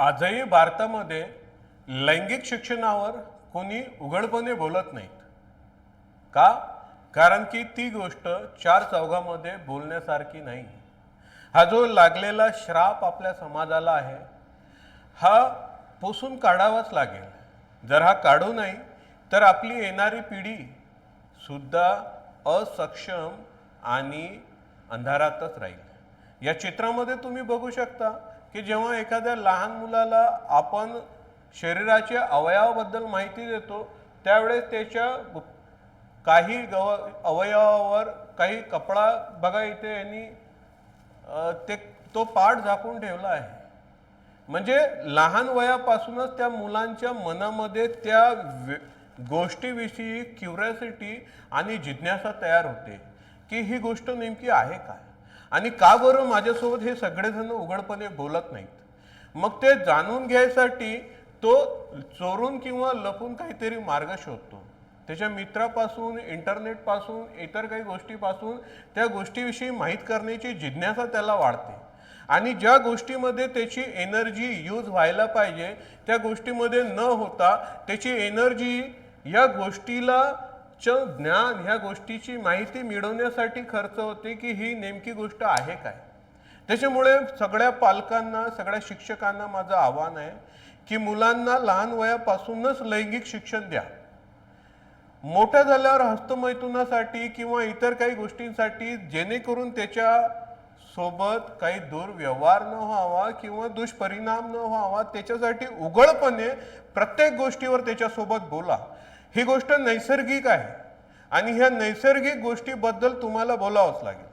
आजही भारतामध्ये लैंगिक शिक्षणावर कोणी उघडपणे बोलत नाहीत. का? कारण की ती गोष्ट चार चौघामध्ये बोलण्यासारखी नाही. हा जो लागलेला श्राप आपल्या समाजाला आहे हा पुसून काढावाच लागेल. जर हा काढू नाही तर आपली येणारी पिढी सुद्धा असक्षम आणि अंधारातच राहील. या चित्रामध्ये तुम्ही बघू शकता की जेव्हा एखाद्या लहान मुलाला आपण शरीराच्या अवयवाबद्दल माहिती देतो त्यावेळेस त्याच्या काही गव अवयवावर काही कपडा बघा इथे यांनी ते तो पाठ झाकून ठेवला आहे. म्हणजे लहान वयापासूनच त्या मुलांच्या मनामध्ये त्या गोष्टीविषयी क्युरियोसिटी आणि जिज्ञासा तयार होते की ही गोष्ट नेमकी आहे काय? आणि का बरं माझ्यासोबत हे सगळेजण उघडपणे बोलत नाहीत? मग ते जाणून घ्यायसाठी तो चोरून किंवा लपून काहीतरी मार्ग शोधतो. त्याच्या मित्रापासून इंटरनेटपासून इतर काही गोष्टीपासून त्या गोष्टीविषयी माहीत करण्याची जिज्ञासा त्याला वाढते. आणि ज्या गोष्टीमध्ये त्याची एनर्जी यूज व्हायला पाहिजे त्या गोष्टीमध्ये न होता त्याची एनर्जी या गोष्टीला ज्ञान ह्या गोष्टीची माहिती मिळवण्यासाठी खर्च होते की ही नेमकी गोष्ट आहे काय? त्याच्यामुळे सगळ्या पालकांना सगळ्या शिक्षकांना माझं आव्हान आहे की मुलांना लहान वयापासूनच लैंगिक शिक्षण द्या. मोठ्या झाल्यावर हस्तमैथुनासाठी किंवा इतर काही गोष्टींसाठी जेणेकरून त्याच्या सोबत काही दुर्व्यवहार न व्हावा किंवा दुष्परिणाम न व्हावा त्याच्यासाठी उघडपणे प्रत्येक गोष्टीवर त्याच्यासोबत बोला. ही गोष्ट नैसर्गिक आहे. आणि ह्या नैसर्गिक गोष्टीबद्दल तुम्हाला बोलावंच लागेल.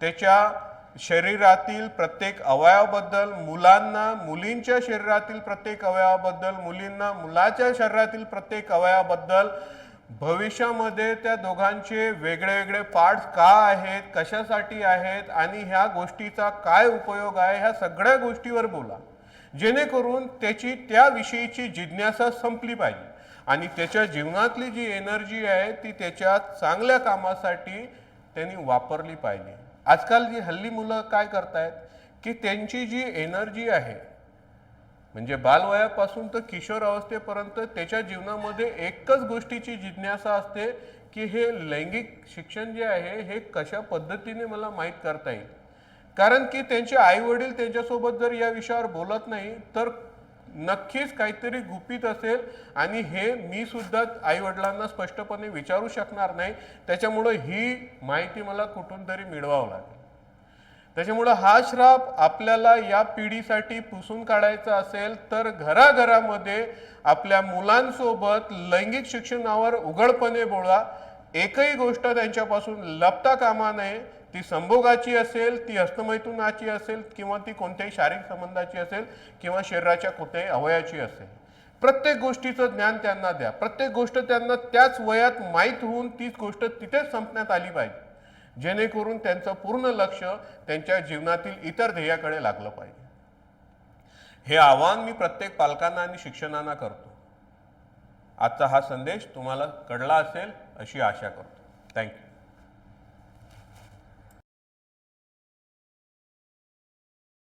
त्याच्या शरीरातील प्रत्येक अवयवाबद्दल मुलांना मुलींच्या शरीरातील प्रत्येक अवयवाबद्दल मुलींना मुलाच्या शरीरातील प्रत्येक अवयवाबद्दल भविष्यामध्ये त्या दोघांचे वेगळे वेगळे पार्ट्स का आहेत कशासाठी आहेत आणि ह्या गोष्टीचा काय उपयोग आहे ह्या सगळ्या गोष्टीवर बोला. जेणेकरून त्याची त्याविषयीची जिज्ञासा संपली पाहिजे. आणि त्याच्या जीवनातली जी एनर्जी आहे ती त्याच्या चांगल्या कामासाठी त्यांनी वापरली पाहिजे. आजकाल जी हल्ली मुलं काय करतायत की त्यांची जी एनर्जी आहे म्हणजे बालवयापासून तर किशोर अवस्थेपर्यंत त्याच्या जीवनामध्ये एकच गोष्टीची जिज्ञासा असते की हे लैंगिक शिक्षण जे आहे हे कशा पद्धतीने मला माहीत करता येईल? कारण की त्यांचे आई वडील त्यांच्यासोबत जर या विषयावर बोलत नाही तर नक्कीच काहीतरी गुपित असेल आणि हे मी सुद्धा आई वडिलांना स्पष्टपणे विचारू शकणार नाही. त्याच्यामुळं ही माहिती मला कुठून तरी मिळवावं लागेल. त्याच्यामुळं हा श्राप आपल्याला या पिढीसाठी पुसून काढायचा असेल तर घराघरामध्ये आपल्या मुलांसोबत लैंगिक शिक्षणावर उघडपणे बोला. एकही गोष्ट त्यांच्यापासून लपता कामा नये. ती संभोगाची असेल ती हस्तमैथुनाची असेल किंवा ती कोणत्याही शारीरिक संबंधाची असेल किंवा शरीराच्या कोणत्याही अवयाची असेल. प्रत्येक गोष्टीचं ज्ञान त्यांना द्या. प्रत्येक गोष्ट त्यांना त्याच वयात माहीत होऊन तीच गोष्ट तिथेच संपण्यात आली पाहिजे. जेणेकरून त्यांचं पूर्ण लक्ष त्यांच्या जीवनातील इतर ध्येयाकडे लागलं पाहिजे. हे आव्हान मी प्रत्येक पालकांना आणि शिक्षणांना करतो. आजचा हा संदेश तुम्हाला कळला असेल अशी आशा करतो. थँक्यू